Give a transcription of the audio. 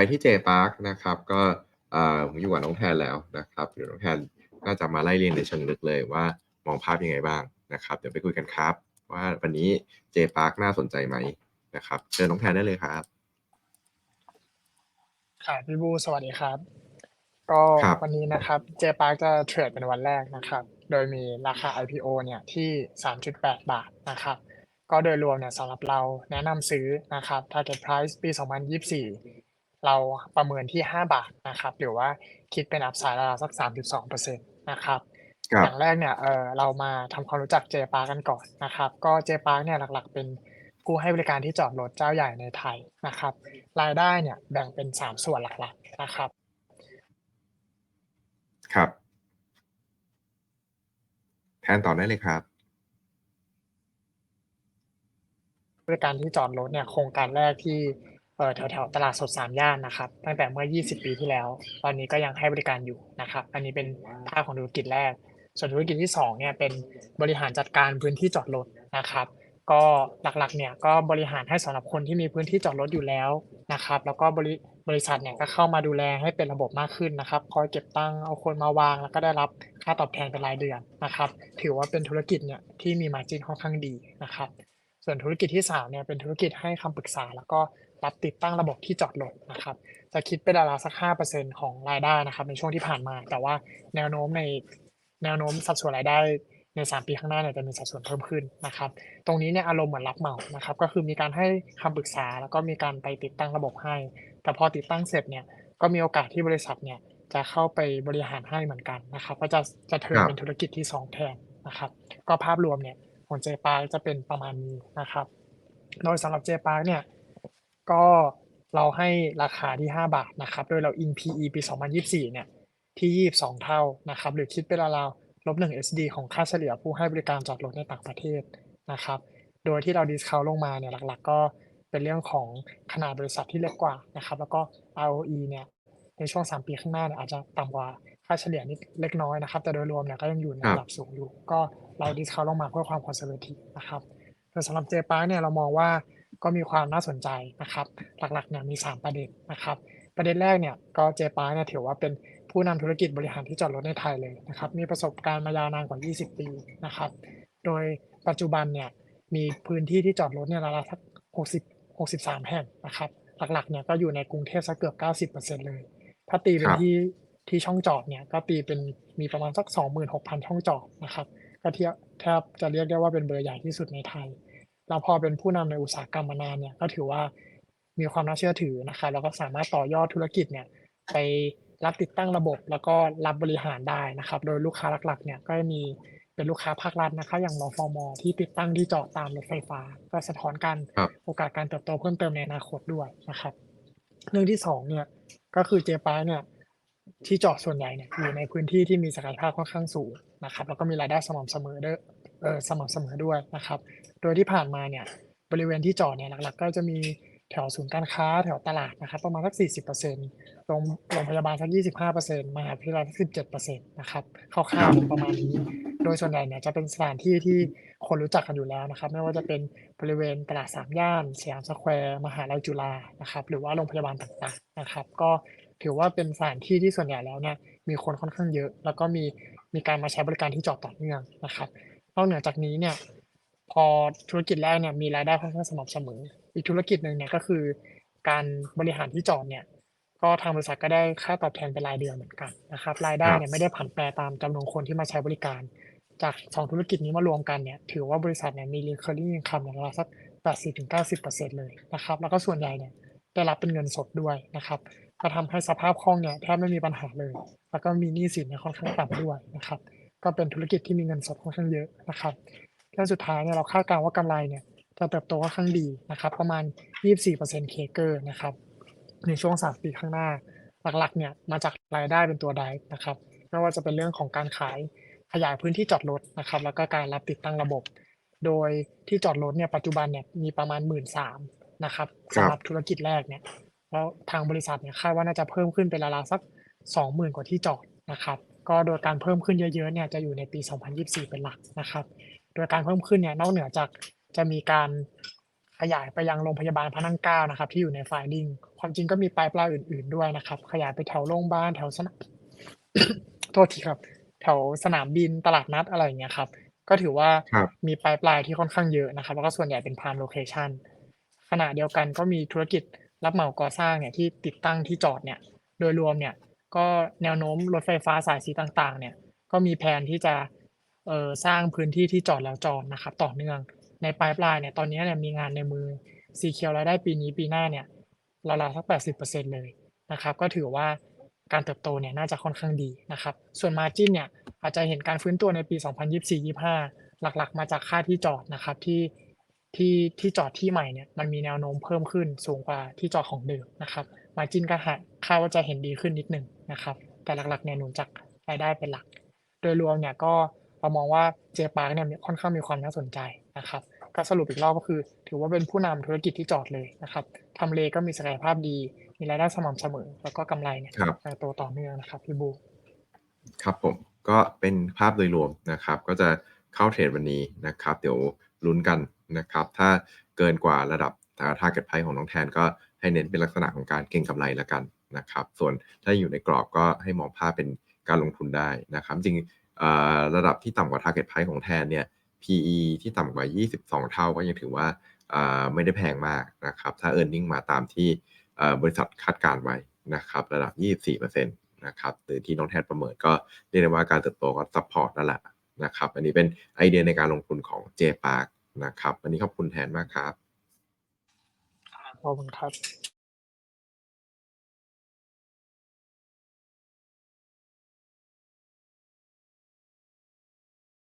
ไปที่เจปาร์คนะครับ ก็เอ่อผมอยู่กับน้องแทนแล้วนะครับเดี๋ยวน้องแทนก็จะมาไล่เรียงในเชิงลึกเลยว่ามองภาพยังไงบ้างนะครับ เดี๋ยวไปคุยกันครับ ว่าวันนี้เจปาร์คน่าสนใจไหมนะครับ เชิญน้องแทนได้เลยครับค่ะพี่บูสวัสดีครับ ก็ครับวันนี้นะครับเจปาร์จะเทรดเป็นวันแรกนะครับ โดยมีราคา IPO เนี่ยที่ 3.8 บาทนะครับก็โดยรวมเนี่ยสำหรับเราแนะนำซื้อนะครับ target price ปี 2024 เราประเมินที่ 5 บาทนะครับ หรือว่าคิดเป็น upside ราวๆสัก 3.2%นะครับครัอบย่างแรกเนี่ยเออเรามาทำความรู้จักเจปาร์กันก่อนนะครับ ก็เจปาร์เนี่ยหลักๆ เป็นผู้ให้บริการที่จอดรถเจ้าใหญ่ในไทยนะครับ รายได้เนี่ยแบ่งเป็น 3 ส่วนหลักๆนะครับ ครับ แทนต่อได้เลยครับ บริการที่จอดรถเนี่ยโครงการแรกที่เอ่อ แถวแถวๆตลาดสดสามย่านนะครับ ตั้งแต่เมื่อ 20 ปีที่แล้ว ตอนนี้ก็ยังให้บริการอยู่นะครับ อันนี้เป็นภาคของธุรกิจแรก ส่วนธุรกิจที่2เนี่ยเป็นบริหารจัดการพื้นที่จอดรถนะครับ ก็หลักๆเนี่ยก็บริหารให้สำหรับคนที่มีพื้นที่จอดรถอยู่แล้วนะครับ แล้วก็บริบริษัทเนี่ยก็เข้ามาดูแลให้เป็นระบบมากขึ้นนะครับคอยเก็บตังค์เอาคนมาวาง แล้วก็ได้รับค่าตอบแทนเป็นรายเดือนนะครับ ถือว่าเป็นธุรกิจเนี่ยที่มีมาร์จิ้นค่อนข้างดีนะครับ ส่วนธุรกิจที่3เนี่ยเป็นธุรกิจให้คำปรึกษาแล้วก็ รับติดตั้งระบบที่จอดรถนะครับ จะคิดเป็นราวๆสัก 5%ของรายได้นะครับ ในช่วงที่ผ่านมา แต่ว่าแนวโน้มในแนวโน้มสัดส่วนรายได้ใน 3 ปีข้างหน้าเนี่ยจะมีสัดส่วนเพิ่มขึ้นนะครับ ตรงนี้เนี่ยอารมณ์เหมือนรับเหมานะครับ ก็คือมีการให้คำปรึกษาแล้วก็มีการไปติดตั้งระบบให้ แต่พอติดตั้งเสร็จเนี่ยก็มีโอกาสที่บริษัทเนี่ยจะเข้าไปบริหารให้เหมือนกันนะครับ ก็จะจะเทิร์นครับเป็นธุรกิจที่สองแทนนะครับ ก็ภาพรวมเนี่ยของเจปาร์จะเป็นประมาณนี้นะครับ โดยสำหรับเจปาร์เนี่ย ก็เราให้ราคาที่ 5 บาทนะครับ โดยเรา in PE ปี 2024 เนี่ย ที่ 22 เท่านะครับ หรือคิดเป็นราวๆลบ1 SD ของค่าเฉลี่ยผู้ให้บริการจอดรถในต่างประเทศนะครับ โดยที่เราดิสคาวลงมาเนี่ยหลักๆ ก็เป็นเรื่องของขนาดบริษัทที่เล็กกว่านะครับ แล้วก็ ROE เนี่ย ในช่วง 3 ปีข้างหน้าเนี่ยอาจจะต่ำกว่าค่าเฉลี่ยนิดเล็กน้อยนะครับ แต่โดยรวมเนี่ยก็ยังอยู่ในครับระดับสูงอยู่ ก็เราดิสคาวลงมาเพื่อความคอนเซอร์เวทีฟนะครับโดยสำหรับเจปาร์เนี่ยเรามองว่า ก็มีความน่าสนใจนะครับ หลักๆเนี่ยมี 3 ประเด็นนะครับ ประเด็นแรกเนี่ยก็เจปาร์เนี่ยถือว่าเป็นผู้นำธุรกิจบริหารที่จอดรถในไทยเลยนะครับ มีประสบการณ์มายาวนานกว่า 20 ปีนะครับ โดยปัจจุบันเนี่ยมีพื้นที่ที่จอดรถเนี่ยราวๆสัก60 63 แห่งนะครับ หลักๆเนี่ยก็อยู่ในกรุงเทพสักเกือบ 90%เลย ถ้าตีเป็คนรับที่ที่ช่องจอดเนี่ยก็ตีเป็นมีประมาณสัก 26,000 ช่องจอดนะครับ ก็เทียบแทบจะเรียกได้ว่าเป็นเบอร์ใหญ่ที่สุดในไทย แล้วพอเป็นผู้นำในอุตสาหกรรมมานานเนี่ยก็ถือว่ามีความน่าเชื่อถือนะครับแล้วก็สามารถต่อยอดธุรกิจเนี่ยไปรับติดตั้งระบบ แล้วก็รับบริหารได้นะครับ โดยลูกค้าหลักๆเนี่ยก็มีเป็นลูกค้าภาครัฐนะคะ อย่างรฟมที่ติดตั้งที่จอดตามรถไฟฟ้า ก็สะท้อนการครับโอกาสการเติบโตเพิ่มเติมในอนาคตด้วยนะครับ เรื่องที่สองเนี่ยก็คือเจปาเนี่ยที่จอดส่วนใหญ่เนี่ยอยู่ในพื้นที่ที่มีศักยภาพค่อนข้างสูงนะครับแล้วก็มีรายได้สม่ำเสมอด้วยเออ สม่ำเสมอด้วยนะครับ โดยที่ผ่านมาเนี่ยบริเวณที่จอดเนี่ยหลักๆ ก็จะมีแถวศูนย์การค้าแถวตลาดนะครับประมาณสัก 40%โรงโรงพยาบาลสัก 25%มหาวิทยาลัยสัก 17%นะครับคร่าวๆประมาณนี้ โดยส่วนใหญ่เนี่ยจะเป็นสถานที่ที่คนรู้จักกันอยู่แล้วนะครับ ไม่ว่าจะเป็นบริเวณตลาดสามย่านสยามสแควร์มหาลัยจุฬานะครับ หรือว่าโรงพยาบาลต่างๆนะครับ ก็ถือว่าเป็นสถานที่ที่ส่วนใหญ่แล้วเนี่ยมีคนค่อนข้างเยอะ แล้วก็มีมีการมาใช้บริการที่จอดต่อเนื่องนะครับ นอกเหนือจากนี้เนี่ย พอธุรกิจแรกเนี่ยมีรายได้ค่อนข้างสม่ำเสมอ อีกธุรกิจหนึ่งเนี่ยก็คือ การบริหารที่จอดเนี่ย ก็ทางบริษัทก็ได้ค่าตอบแทนเป็นรายเดือนเหมือนกันนะครับ รายได้ครับเนี่ยไม่ได้ผันแปรตามจำนวนคนที่มาใช้บริการ จากสองธุรกิจนี้มารวมกันเนี่ย ถือว่าบริษัทเนี่ยมี recurring income อย่างละสัก80-90%เลยนะครับ แล้วก็ส่วนใหญ่เนี่ยได้รับเป็นเงินสดด้วยนะครับก็ทำให้สภาพคล่องเนี่ยแทบไม่มีปัญหาเลย แล้วก็มีหนี้สินเนี่ยค่อนข้างต่ำด้วยนะครับ ก็เป็นธุรกิจที่มีเงินสดค่อนข้างเยอะนะครับเรื่องสุดท้ายเนี่ยเราคาดการณ์ว่ากำไรเนี่ยจะเติบโตค่อนข้างดีนะครับประมาณ 24% CAGR นะครับในช่วง 3 ปีข้างหน้า หลักๆเนี่ยมาจากรายได้เป็นตัวไดฟ์นะครับไม่ว่าจะเป็นเรื่องของการขายขยายพื้นที่จอดรถนะครับแล้วก็การรับติดตั้งระบบ โดยที่จอดรถเนี่ยปัจจุบันเนี่ยมีประมาณ 1 3ื่นนะครับครับสำหรับธุรกิจแรกเนี่ยแล้วทางบริษัทเนี่ยคาดว่าน่าจะเพิ่มขึ้นเป็นราวๆสัก 20,000 กว่าที่จอดนะครับ ก็โดยการเพิ่มขึ้นเยอะๆเนี่ยจะอยู่ในปี 2024 เป็นหลักนะครับ โดยการเพิ่มขึ้นเนี่ยนอกเหนือจากจะมีการขขยายไปยังโรงพยาบาลพระนั่งเกล้านะครับ ที่อยู่ใน filing ความจริงก็มี pipeline อื่น ๆด้วยนะครับ ขยายไปแถวโรงพยาบาลแถวสนามโทษทีครับ แถวสนามบินตลาดนัดอะไรอย่างเงี้ยครับ ก็ถือว่าครับมี pipeline ที่ค่อนข้างเยอะนะครับ แล้วก็ส่วนใหญ่เป็น prime location ขณะเดียวกันก็มีธุรกิจรับเหมาก่อสร้างเนี่ยที่ติดตั้งที่จอดเนี่ย โดยรวมเนี่ย ก็แนวโน้มรถไฟฟ้าสายสีต่างๆ เนี่ย ก็มีแผนที่จะเอ่อสร้างพื้นที่ที่จอดแล้วจอดนะครับ ต่อเนื่อง ใน pipeline เนี่ยตอนนี้เนี่ยมีงานในมือสีเขียวรายได้ปีนี้ปีหน้าเนี่ยราวๆสัก80%เลยนะครับ ก็ถือว่าการเติบโตเนี่ยน่าจะค่อนข้างดีนะครับ ส่วน margin เนี่ยอาจจะเห็นการฟื้นตัวในปี 2024-25 หลักๆ มาจากค่าที่จอดนะครับที่ที่ที่จอดที่ใหม่เนี่ยมันมีแนวโน้มเพิ่มขึ้นสูงกว่าที่จอดของเดิมนะครับ margin ก็หาคาดว่าจะเห็นดีขึ้นนิดหนึ่งนะครับ แต่หลักๆเนี่ยหนุนจากรายได้เป็นหลัก โดยรวมเนี่ยก็เรามองว่า J Park เนี่ยมีค่อนข้างมีความน่าสนใจนะครับก็สรุปอีกรอบก็คือ ถือว่าเป็นผู้นำธุรกิจที่จอดเลยนะครับทำเลก็มีศักยภาพดี มีรายได้สม่ำเสมอ แล้วก็กำไรเนี่ยครับเติบโตต่อเนื่องนะครับพี่บูครับผมก็เป็นภาพโดยรวมนะครับ ก็จะเข้าเทรดวันนี้นะครับ เดี๋ยวลุ้นกันนะครับ ถ้าเกินกว่าระดับ target price ของน้องแทนก็ให้เน้นเป็นลักษณะของการเก็งกำไรละกันนะครับ ส่วนถ้าอยู่ในกรอบก็ให้มองภาพเป็นการลงทุนได้นะครับ จริงระดับที่ต่ำกว่า target price ของแทนเนี่ย PE ที่ต่ำกว่า 22 เท่าก็ยังถือว่าไม่ได้แพงมากนะครับ ถ้า e a r n i n g มาตามที่บริษัทคาดการณ์ไว้นะครับ ระดับ 24%นะครับหรือที่น้องแทนประเมินก็เรียกได้ว่าการเติบโตก็ซัพพอร์ตนั่นแหละนะครับ อันนี้เป็นไอเดียในการลงทุนของ J Park นะครับ วันนี้ขอบคุณแทนมากครับ ขอบคุณครับ